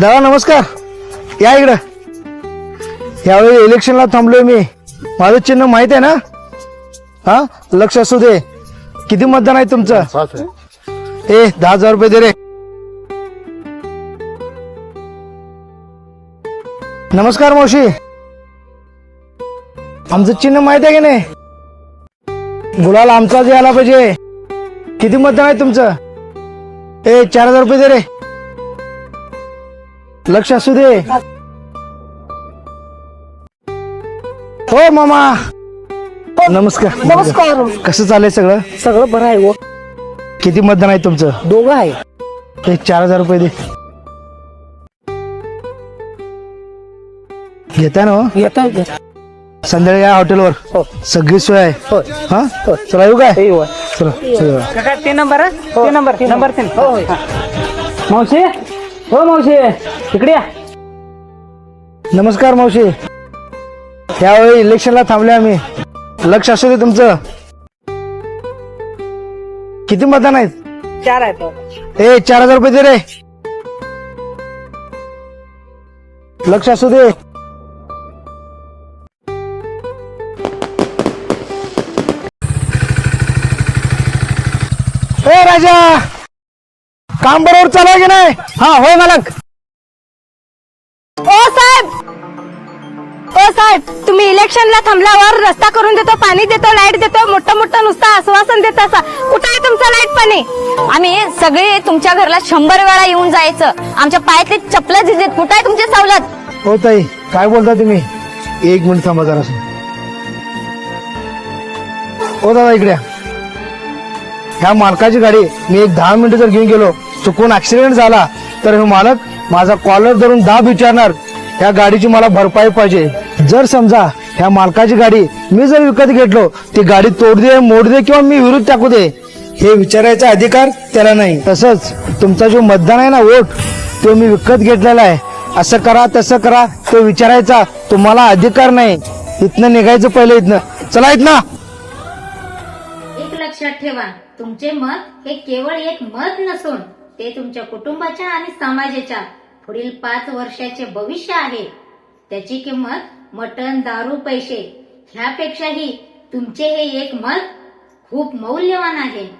दादा नमस्कार. या इकडं. यावेळी इलेक्शनला थांबलोय मी. माझं चिन्ह माहीत आहे ना? हा? लक्ष असू दे. किती मतदान आहे तुमचं? ए दहा हजार रुपये दे रे. नमस्कार मावशी. आमचं चिन्ह माहीत आहे की नाही? गुलाल आमचाच यायला पाहिजे. किती मतदान आहे तुमचं? ए चार हजार रुपये दे रे. लक्ष असू दे. हो मामा. नमस्कार. नमस्कार. कसं चाललंय सगळं? सगळं बरं आहे हो. किती मतदान आहे तुमचं? दोघं आहे. ते चार हजार रुपये दे. घेताय ना हो? येत संध्याकाळी या हॉटेलवर. हो. सगळी सोय आहे. होय हा? चला येऊ काय? चला चला. काका तीन नंबर आहे? तीन नंबर तीन नंबर. तीन हो होय मावशी? हो मावशी इकडे या. नमस्कार मावशी. यावेळी इलेक्शनला थांबले आम्ही. लक्ष असू दे तुमचं. किती मतदान आहेत? चार आहेत ए चार हजार रुपये दे रे. लक्ष असू दे. ए राजा! काम बरोबर चालू आहे की नाही? हा होय मालक. ओ साहेब! ओ साहेब तुम्ही इलेक्शनला थांबल्यावर रस्ता करून देतो पाणी देतो लाइट देतो मोठं मोठं नुसतं आश्वासन देत असा. कुठं आहे तुमचं लाइट पाणी? आम्ही सगळे तुमच्या घरला शंभर वेळा येऊन जायचं. आमच्या पायातले चपला झिजत. कुठं आहे तुमची सवलत? हो ताई. काय बोलता तुम्ही? एक मिनिट थांबा जरा हो दादा इकडे या. ह्या मालकाची गाडी मी एक दहा मिनिटं जर घेऊन गेलो चुकून ऍक्सिडेंट झाला तर हे मालक माझा कॉलर धरून दाब विचारणार ह्या गाडीची मला भरपाई पाहिजे. जर समजा ह्या मालकाची गाडी मी जर विकत घेतलो ती गाडी तोड दे मोड दे किंवा मी विरुद्ध टाकू दे हे विचारायचा अधिकार त्याला नाही. तसंच तुमचा जो मतदान आहे ना वोट तो मी विकत घेतलेला आहे. असं करा तसं करा तो विचारायचा तुम्हाला अधिकार नाही. इथनं निघायचं पहिले इथनं. चला इथनं. एक लक्षात ठेवा तुमचे मत हे केवळ एक मत नसून ते तुमच्या कुटुंबाच्या आणि समाजाच्या पुढील पाच वर्षाचे भविष्य आहे. त्याची किंमत मटण दारू पैसे ह्यापेक्षाही तुमचे हे एक मत खूप मौल्यवान आहे.